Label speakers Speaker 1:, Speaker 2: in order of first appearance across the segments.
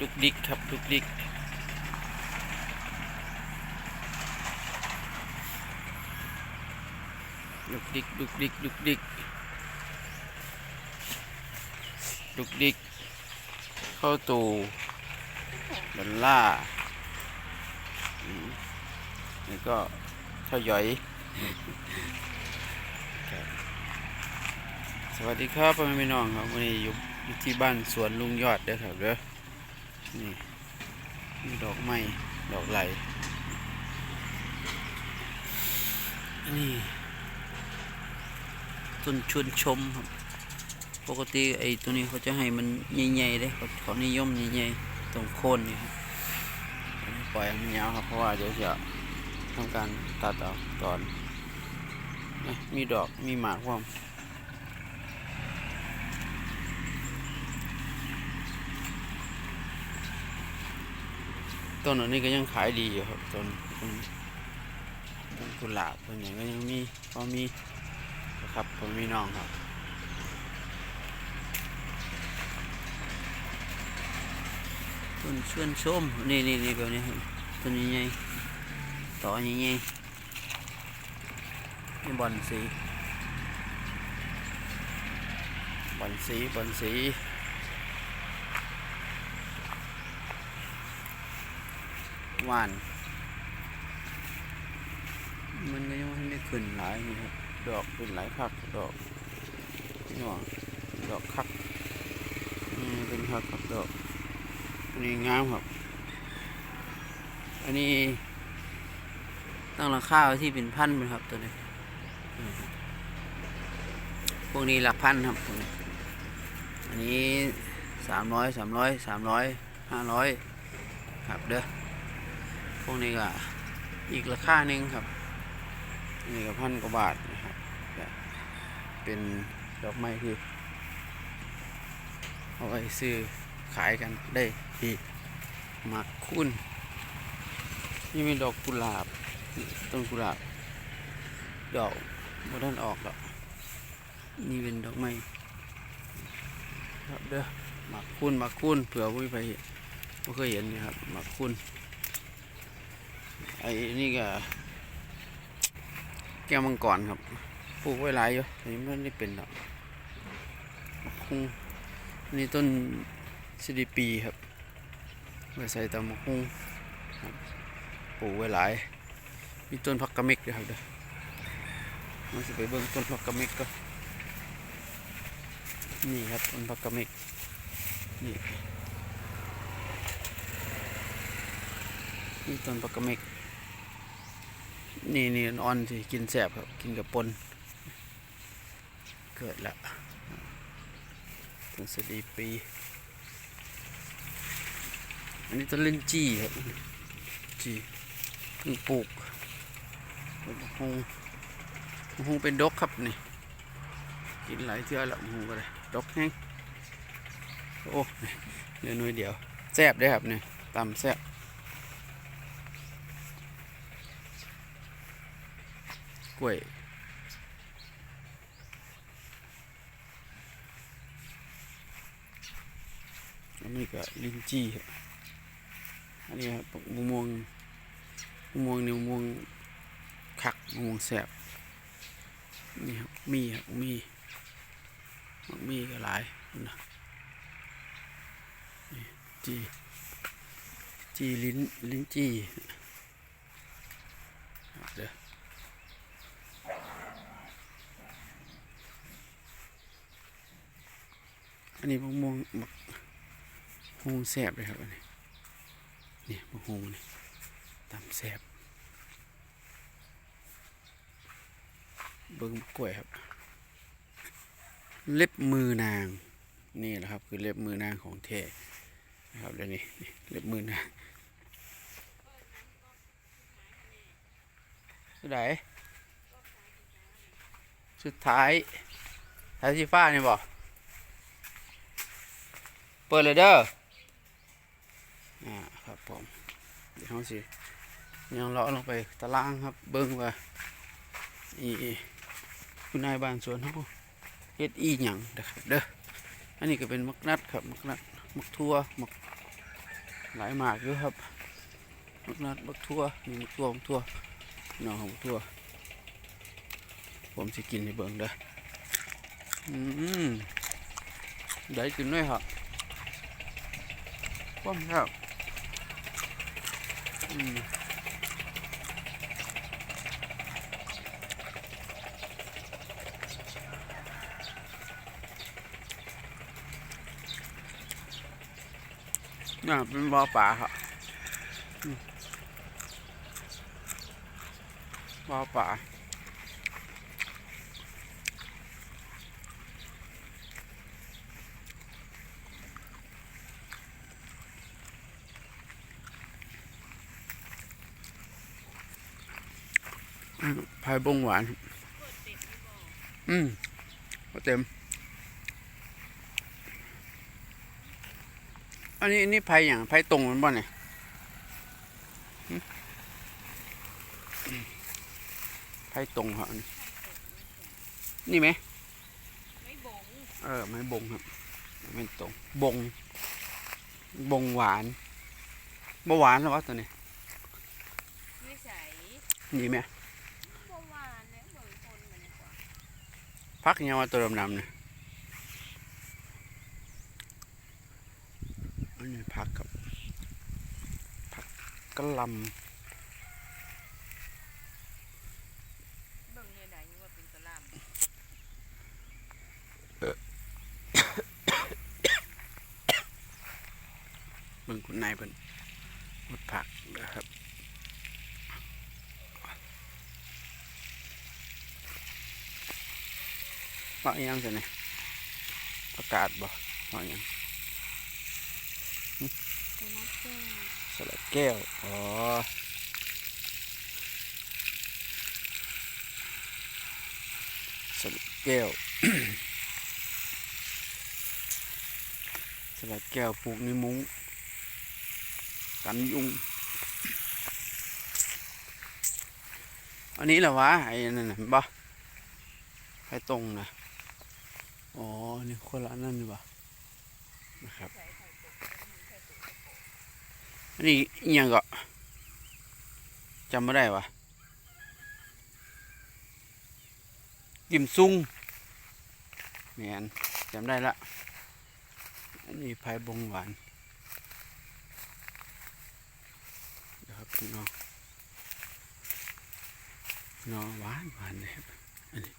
Speaker 1: ดุกดิกครับดุกดิกดุกดิกดุกดิกดุกดิกดุกดิกเข้าตูดอลล่าแล้วก็ข้ายอยสวัสดีครับพ่อแม่พี่น้องครับวันนี้อยู่อยู่ที่บ้านสวนลุงยอดเด้อครับเด้อ นี่มีดอกไม้ดอกไหลนี่ต้นชวนชมครับปกติไอ้ตัวนี้เขาจะให้มันใหญ่ๆเลยเขาเขานิยมใหญ่ๆตรงโคนนี่ครับปล่อยให้มันยาวครับเพราะว่าเดี๋ยวจะทำการตัดเอาตอน มีดอกมีหมากพร้อม ต้นอันนี้ก็ยังขายดีอยู่ครับต้นต้นต้นกุหลาบต้นนี้ก็ยังมีพอมีนะครับผมมีน้องครับต้นชวนชมนี่นี่นี่แบบนี้ครับต้นใหญ่ต่อใหญ่นี่บอนสีบอนสีบอนสี หวาน มันก็ยังไม่ได้ขึ้นหลายนี่ครับดอกขึ้นหลายคักดอกนี่หว่าดอกคักเป็นคักครับดอกอันนี้งามครับ อันนี้ตั้งราคาไว้ที่เป็นพันเป็นครับตัวนี้ พวกนี้หลักพันครับอันนี้สามร้อยสามร้อยสามร้อยห้าร้อยครับเด้อ พวกนี้ก็อีกราคาหนึ่งครับ นี่ก็พันกว่าบาทนะครับเป็นดอกไม้ที่เอาไว้ซื้อขายกันได้ที่หมักคุ้นนี่มีดอกกุหลาบต้นกุหลาบ ดอกบด้านออกแล้วนี่เป็นดอกไม้ครับเด้อหมักคุ้นหมักคุ้นเผื่อไม่ไปไม่เคยเห็นนะครับหมักคุ้น อ้นี่ก็แก้วมังกรครับปลูกไว้หลายอยู่แต่ยังไม่ได้เป็นหรอกคงนนี้ต้นสิริปีครับไว้ใส่ตำมะคุงปลูกไว้หลาย มีต้นพักกะเม็กด้วยครับเด้อมาสิไปเบิ่งต้นพักกะเม็กก็นี่ครับต้นพักกะเม็กนี่นี่ต้นพักกะเม็ก นี่นี่อ่อนสิกินแสบครับ กินกับปนเกิดละต้นสดีปี อันนี้ต้นเล่นจี้ครับจี้เพิ่งปลูกต้นมะฮงมะฮงเป็นดกครับนี่ กินหลายเทื่อแล้วมะฮงก็เลยดกแห้งโอ้เหลือน่วยเดียวแซบได้ครับเนี่ยตำแซบ กล้วย อันนี้ก็ลิ้นจี้อันนี้ครับมะม่วงมะม่วงเนี่ยมะม่วงคักมะม่วงแสบนี่ครับมีครับมีมักมีก็หลายนะจีจีลิ้นลิ้นจี้ครับเด้อ อั นนี้มะม่วงมะม่วงแสบเลยครับอันนี้นี่มะม่วงนี่ตำแสบเบิ้งกล้วยครับ เล็บมือนาง นี่แหละครับ คือเล็บมือนางของแท้นะครับเดี๋ยวนี้เล็บมือนางสุดไหนสุดท้ายท้ายสีฟ้านี่บอก เปิดเลยเด้ออ่าครับผมเดี๋ยวเราสิยังเลาะลงไปตารางครับ เบิ้งว่าอีคุณนายบ้านสวนเขาเฮ็ดอีหยังนะครับเด้ออันนี้ก็เป็นมักนัดครับมักนัดมักทั่วมักหลายหมากอยู่ครับบักนัดบักทั่วนี่บักทั่วบักทั่วน้องของบักทั่ว ผมสิกินในเบิ่งเด้ออืมได้กินด้วยครับ ป้อมครับอืมนี่เป็นบ่อป่าครับบ่อป่า พายบงหวาน อืมก็เต็ม อันนี้อันนี้พายอย่างพายตรงมันบ่เนี่ยหึพายตรงครับอันนี้นี่ไหม
Speaker 2: ไม่บง
Speaker 1: เออ ไม่บงครับ ไม่ตรง บง บงหวานบ่หวานหรอวะตัวนี้
Speaker 2: ไม่ใส่
Speaker 1: นี่ไหม
Speaker 2: บหวานแล้วเบิ่งคนมันดีกว่า
Speaker 1: พักยังว่าตัวดำๆเนี่ยอันนี้พักกับพักกะหล
Speaker 2: เบิ่งเนี่ยไหนว่าเป็นกะลำ
Speaker 1: เบิ่งคุณนายเป็นหมดผักนะครับ ว่าอิหยังสิเนี่ยประกาศบ่ว่าอิหยังสลัดแก้ว อ๋อสลัดแก้วสลัดแก้วปลูกในมุ้งกันยุง อันนี้เหรอวะไอ้นั่นน่ะบ่ไอ้ตรงนะ อ๋อ นี่คนละนั่นนี่บ่นะครับ
Speaker 2: ใส่ไข่ตกมีไข่ตก
Speaker 1: อันนี้ยังก็จำไม่ได้วะกิมซุงแมนจำได้ละ อันนี้พายบงหวานเดี๋ยวครับพี่น้องน้องหวานหวานเลยครับอันนี้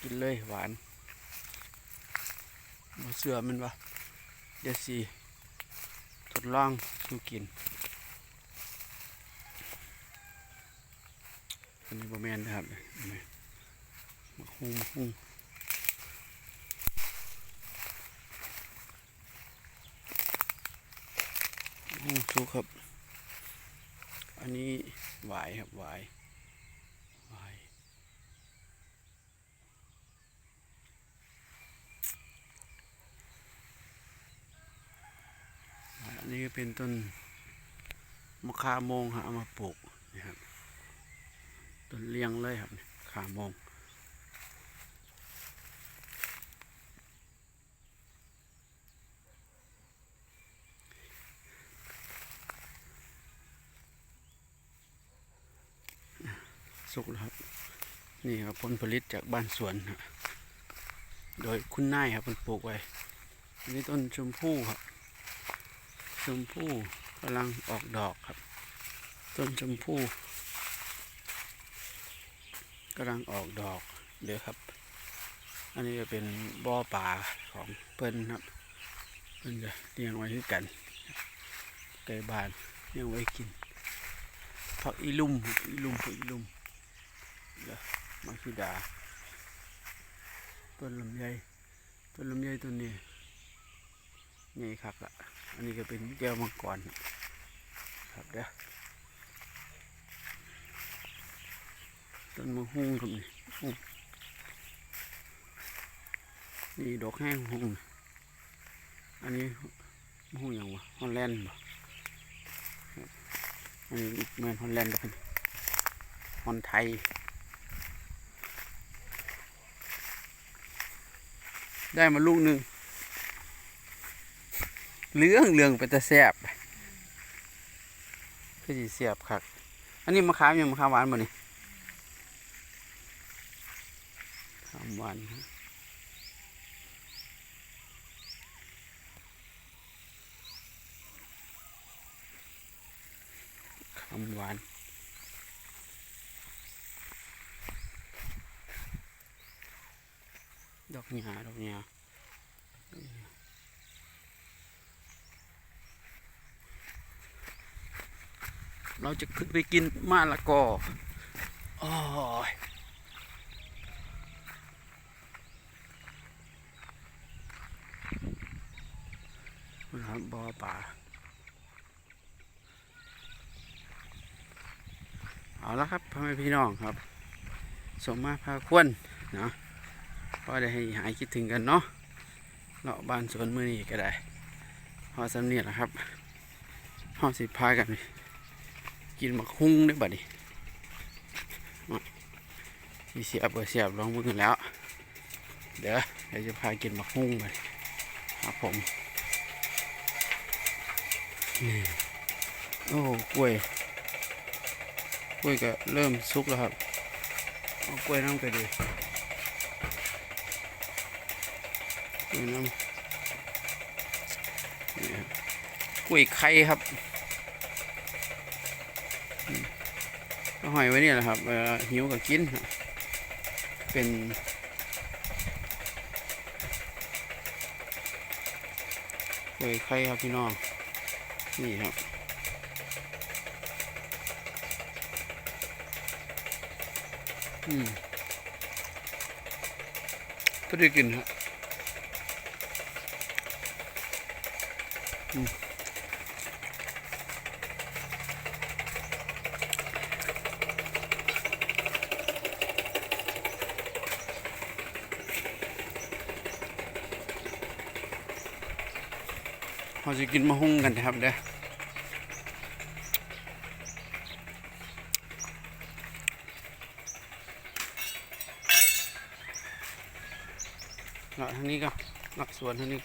Speaker 1: กินเลยหวาน มาเสือมันวะเดี๋ยวสิทดลองสู้กิน อันนี้บะแมนนะครับอันนี้มะฮุ่งมะฮุ่งมะฮุ่งสุกครับ อันนี้หวายครับหวายหวาย นนี้เป็นต้นมะขามมงฮะเอามาปลูกนะครับต้นเลี้ยงเลยครับขามงสุกแล้วครับ นี่ครับผลผลิตจากบ้านสวนโดยคุณนายครับมันปลูกไว้นนี้ต้นชมพู่ครับ ชมพู่กำลังออกดอกครับ ต้นชมพู่กำลังออกดอกเดี๋ยวครับ อันนี้จะเป็นบ่อป่าของเพิ่นครับเพิ่นจะเลี้ยงไว้ด้วยกันไก่บ้านเลี้ยงไว้กินผักอีลุ่มอีลุ่มผักอีลุ่มเดี๋ยวมักซิดาต้นลำไยต้นลำไยต้น นี่ครับละอันนี้ก็เป็นแก้วมังกรครับเด้อต้นมะฮุ่งครับนี่ฮุ่งนี่ดอกแห้งฮุ่งอันนี้มะฮุ่งอย่างวะฮอลแลนด์บ่อันนี้อีกแมนฮอลแลนด์ครับฮอนไทยได้มาลูกหนึ่ง เลืองเลืองไปแต่แสบคือสิเสียบคักอันนี้มะขามยังมะขามหวานบ่นี่มะขามหวานมะขามหวานดอกหญ้าดอกหญ้า เราจะขึ้นไปกินมะละกออ้ยนะครับบ่อป่า เอาละครับพ่อแม่พี่น้องครับ สมมาพาควนเนาะก็ได้ให้หายคิดถึงกันเนาะเลาะบ้านสวนมือนี้ก็ได้ พอสำเนียแหละครับห้อสิพากัน กินหมักฮุ้งได้บัดนี้มีเสียบเสียบลองมือกันแล้ว เดี๋ยวเดี๋ยวจะพากินหมักฮุ้งไปครับผมนี่โอ้กล้วยกล้วยก็เริ่มสุกแล้วครับเอากล้วยน้ำไปดินี่น้ำนี่ครับกล้วยไข่ครับอืมก็ หอยไว้เนี่ยแหละครับหิวก็กิน เป็นกล้วยไข่ครับพี่น้อง นี่ครับอืมก็ได้กินครับ เราจะกินมะฮุ่งกันนะครับเด้อเลาะทางนี้ก็เลาะสวนทางนี้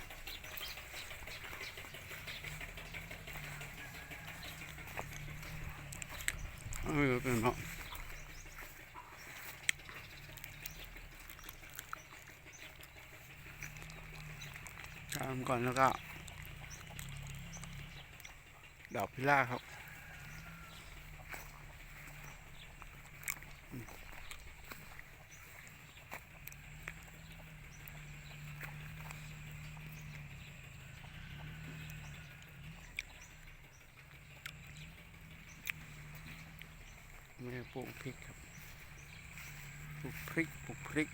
Speaker 1: เออเป็นเนาะทำก่อนแล้วก็ ดอกพิล่าครับไม่ได้ปลูกพริกครับปลูกพริกปลูกพริก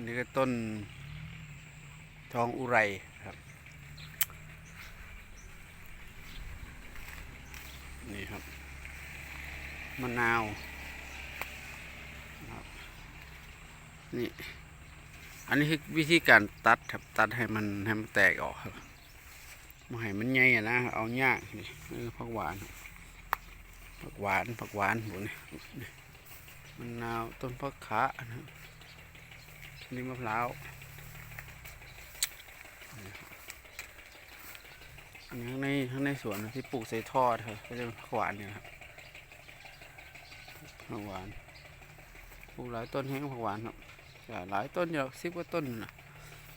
Speaker 1: นนี้ก็ต้นทองอุไรครับ นี่ครับ มะนาวนี่ อันนี้คือวิธีการตัดครับตัดให้มันให้มันแตกออกครับมาให้มันใหญ่อะนะ เอาหญ้านี่นี่ผักหวานผักหวานผักหวานหมดนี่มะนาวต้นผักขานะนี่มะพร้าวอันนี้ข้างในข้างในสวนที่ปลูกใส่ทอดครับก็จะผักหวานเนี่ยครับ ผักหวานปลูกหลายต้นแห้งผักหวานครับหลายต้นอยู่สิบกว่าต้นนะ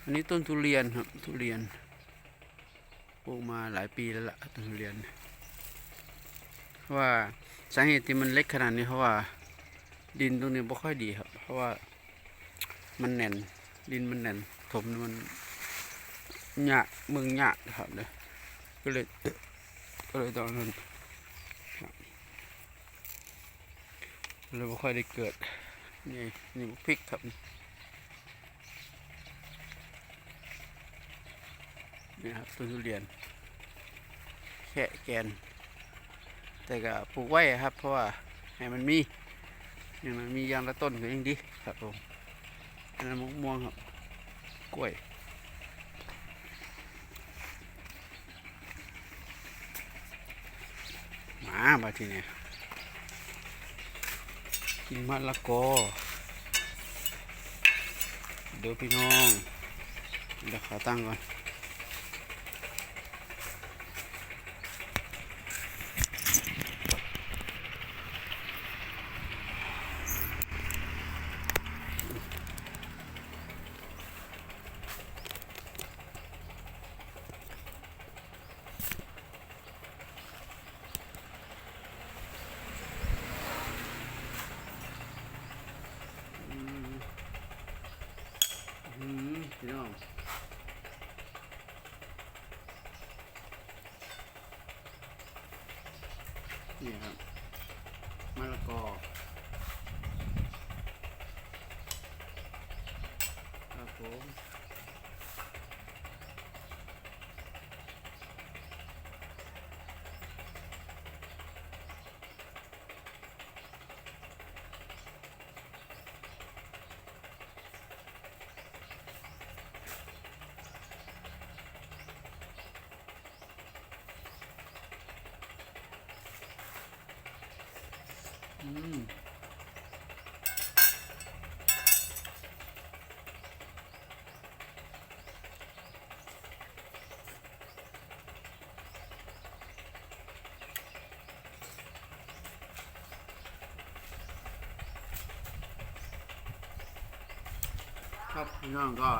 Speaker 1: อันนี้ต้นทุเรียนครับทุเรียนปลูกมาหลายปีแล้วล่ะต้นทุเรียนเพราะว่าสาเหตุที่มันเล็กขนาดนี้เพราะว่า ดินตรงนี้ไม่ค่อยดีครับ เพราะว่ามันแน่น ดินมันแน่นถมมันหยาเมืองหยาครับเลยก็เลยก็เลยตอนนั้นครับ เลยไม่ค่อยได้เกิด นี่นี่บักพริกครับนี่ครับต้นทุเรียน แค่แกน แต่ก็ปลูกไว้ครับ เพราะว่าให้มันมีอย่างมันมียางละต้นก็ยังดีครับผมอันนั้นมะม่วงครับ กล้วยหมาบาทีเนี่ย กินมะละกอ เดี๋ยวพี่น้องเดี๋ยวขาตั้งก่อน นี่ครับมะละกอครับผม ครับพี่น้องก็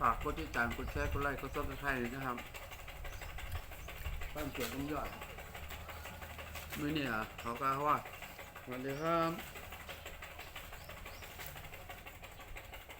Speaker 1: ฝากกดติดตามกดแชร์กดไลค์กดซับสไครต์ด้วยนะครับบ้านเกิดต้องยอดมือนี่ย อะเขาก็ว่าสวัสดีครับ